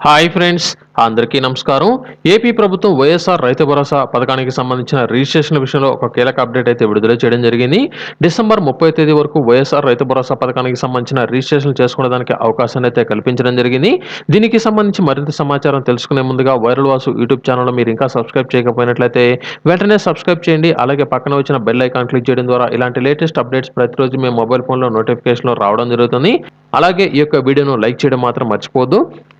Hi friends అందరికీ నమస్కారం. AP ప్రభుత్వం వైఎస్ఆర్ రైతు భరోసా పథకానికి సంబంధించిన రిజిస్ట్రేషన్ విషయంలో ఒక కీలక అప్డేట్ అయితే విడుదల చేయడం జరిగింది. డిసెంబర్ ముప్పై తేదీ వరకు వైఎస్ఆర్ రైతు భరోసా పథకానికి సంబంధించిన రిజిస్ట్రేషన్ చేసుకోవడానికి అవకాశాన్ని అయితే కల్పించడం జరిగింది. దీనికి సంబంధించి మరింత సమాచారం తెలుసుకునే ముందుగా వైరల్ వాసు యూట్యూబ్ ఛానల్ మీరు ఇంకా సబ్స్క్రైబ్ చేయకపోయినట్లయితే వెంటనే సబ్స్క్రైబ్ చేయండి. అలాగే పక్కన వచ్చిన బెల్ ఐకాన్ క్లిక్ చేయడం ద్వారా ఇలాంటి లేటెస్ట్ అప్డేట్స్ ప్రతిరోజు మేము మొబైల్ ఫోన్లో నోటిఫికేషన్లో రావడం జరుగుతుంది. అలాగే ఈ యొక్క వీడియోను లైక్ చేయడం మాత్రం మర్చిపోదు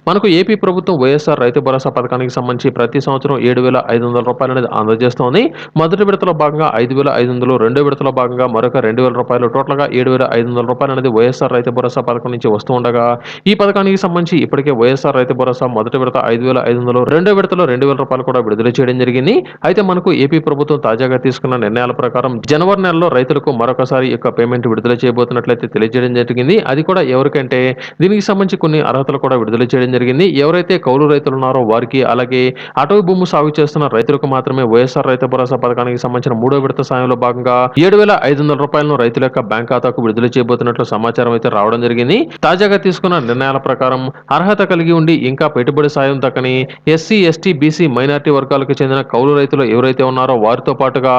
మనకు ఏపీ ప్రభుత్వం వైఎస్ఆర్ రైతు భరోసా పథకానికి సంబంధించి ప్రతి సంవత్సరం ఏడు వేల ఐదు వందల రూపాయలు అనేది అందజేస్తోంది. మొదటి విడతలో భాగంగా ఐదు వేల ఐదు వందలు రెండో విడతలో భాగంగా మరొక రెండు వేల రూపాయలు టోటల్గా ఏడు వేల ఐదు వందల రూపాయలు అనేది వైఎస్ఆర్ రైతు భరోసా పథకం నుంచి వస్తూ ఉండగా ఈ పథకానికి సంబంధించి ఇప్పటికే వైఎస్ఆర్ రైతు భరోసా మొదటి విడత ఐదు వేల ఐదు వందలు రెండో విడతలో రెండు వేల రూపాయలు కూడా విడుదల చేయడం జరిగింది. అయితే మనకు ఏపీ ప్రభుత్వం తాజాగా తీసుకున్న నిర్ణయాల ప్రకారం జనవరి నెలలో రైతులకు మరొకసారి యొక్క పేమెంట్ విడుదల చేయబోతున్నట్లయితే తెలియజేయడం జరిగింది. అది కూడా ఎవరికంటే దీనికి సంబంధించి కొన్ని అర్హతలు కూడా విడుదల చేయడం జరిగింది. ఎవరైతే కౌలు రైతులు ఉన్నారో వారికి అలాగే అటవీ భూమి సాగు చేస్తున్న రైతులకు మాత్రమే వైఎస్ఆర్ రైతు భరోసా పథకానికి సంబంధించిన మూడో విడత సాయంలో భాగంగా ఏడు వేల ఐదు వందల రూపాయలను రైతుల యొక్క బ్యాంక్ ఖాతాకు విడుదల చేయబోతున్నట్లు సమాచారం అయితే రావడం జరిగింది. తాజాగా తీసుకున్న నిర్ణయాల ప్రకారం అర్హత కలిగి ఉండి ఇంకా పెట్టుబడి సాయం దక్కని ఎస్సీ ఎస్టీ బీసీ మైనార్టీ వర్గాలకు చెందిన కౌలు రైతులు ఎవరైతే ఉన్నారో వారితో పాటుగా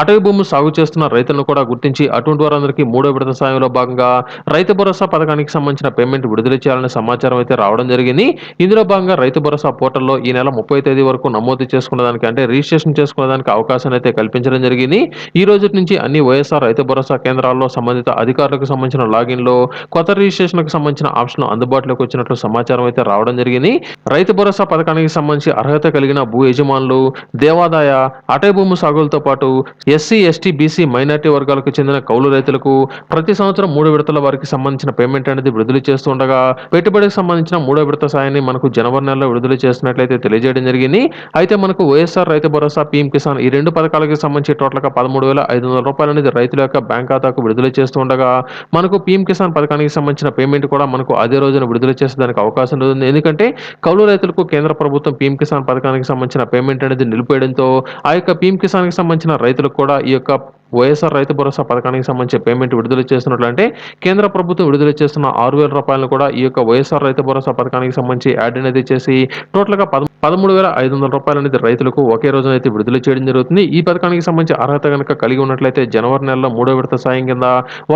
అటవీ భూమి సాగు చేస్తున్న రైతులను కూడా గుర్తించి అటువంటి వారందరికీ మూడో విడత సాయంలో భాగంగా రైతు భరోసా పథకానికి సంబంధించిన పేమెంట్ విడుదల చేయాలనే సమాచారం అయితే రావడం జరిగింది. ఇందులో భాగంగా రైతు భరోసా పోర్టల్లో ఈ నెల ముప్పై తేదీ వరకు నమోదు చేసుకున్న దానికి అంటే రిజిస్ట్రేషన్ చేసుకునే దానికి అవకాశం అయితే కల్పించడం జరిగింది. ఈ రోజు నుంచి అన్ని వైఎస్ఆర్ రైతు భరోసా కేంద్రాల్లో సంబంధిత అధికారులకు సంబంధించిన లాగిన్లో కొత్త రిజిస్ట్రేషన్కు సంబంధించిన ఆప్షన్ అందుబాటులోకి వచ్చినట్లు సమాచారం అయితే రావడం జరిగింది. రైతు భరోసా పథకానికి సంబంధించి అర్హత కలిగిన భూ యజమానులు దేవాదాయ అటవీ భూమి సాగులతో పాటు ఎస్సీ ఎస్టీ బీసీ మైనార్టీ వర్గాలకు చెందిన కౌలు రైతులకు ప్రతి సంవత్సరం మూడు విడతల వారికి సంబంధించిన పేమెంట్ అనేది విడుదల చేస్తుండగా పెట్టుబడికి సంబంధించిన మూడో విడత సాయాన్ని మనకు జనవరి నెలలో విడుదల చేసినట్లయితే తెలియజేయడం జరిగింది. అయితే మనకు వైఎస్ఆర్ రైతు భరోసా పీఎం కిసాన్ ఈ రెండు పథకాలకు సంబంధించి టోటల్గా పదమూడు వేల ఐదు వందల రూపాయలు అనేది రైతుల యొక్క బ్యాంక్ ఖాతాకు విడుదల చేస్తూ ఉండగా మనకు పీఎం కిసాన్ పథకానికి సంబంధించిన పేమెంట్ కూడా మనకు అదే రోజున విడుదల చేసేదానికి అవకాశం ఉంది ఎందుకంటే కౌలు రైతులకు కేంద్ర ప్రభుత్వం పీఎం కిసాన్ పథకానికి సంబంధించిన పేమెంట్ అనేది నిలిపేయడంతో ఆ యొక్క పీఎం కిసాన్కి సంబంధించిన రైతులకు కూడా ఈ యొక్క వైఎస్ఆర్ రైతు భరోసా పథకానికి సంబంధించి పేమెంట్ విడుదల చేస్తున్నట్లు అంటే కేంద్ర ప్రభుత్వం విడుదల చేస్తున్న ఆరు వేల రూపాయలను కూడా ఈ యొక్క వైఎస్ఆర్ రైతు భరోసా పథకానికి సంబంధించి యాడ్ అనేది చేసి టోటల్గా పద పదమూడు వేల ఐదు వందల రూపాయలు అనేది రైతులకు ఒకే రోజున అయితే విడుదల చేయడం జరుగుతుంది. ఈ పథకానికి సంబంధించి అర్హత కనుక కలిగి ఉన్నట్లయితే జనవరి నెలలో మూడో విడత సాయం కింద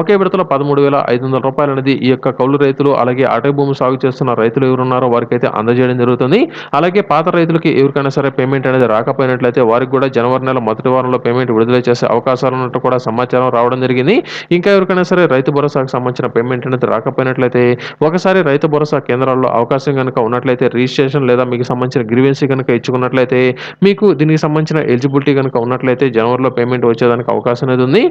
ఒకే విడతలో పదమూడు వేల ఐదు వందల రూపాయలు అనేది ఈ యొక్క కౌలు రైతులు అలాగే అటవీ భూమి సాగు చేస్తున్న రైతులు ఎవరున్నారో వారికి అయితే అందజేయడం జరుగుతుంది. అలాగే పాత రైతులకి ఎవరికైనా సరే పేమెంట్ అనేది రాకపోయినట్లయితే వారికి కూడా జనవరి నెల మొదటి వారంలో పేమెంట్ విడుదల చేసే అవకాశాలు ఉన్నట్టు కూడా సమాచారం రావడం జరిగింది. ఇంకా ఎవరికైనా సరే రైతు భరోసాకు సంబంధించిన పేమెంట్ అనేది రాకపోయినట్లయితే ఒకసారి రైతు భరోసా కేంద్రాల్లో అవకాశం కనుక ఉన్నట్లయితే రిజిస్ట్రేషన్ లేదా మీకు సంబంధించిన గ్రీవెన్సీ కనుక ఇచ్చుకున్నట్లయితే మీకు దీనికి సంబంధించిన ఎలిజిబిలిటీ కనుక ఉన్నట్లయితే జనవరిలో పేమెంట్ వచ్చేదానికి అవకాశం అనేది ఉంది.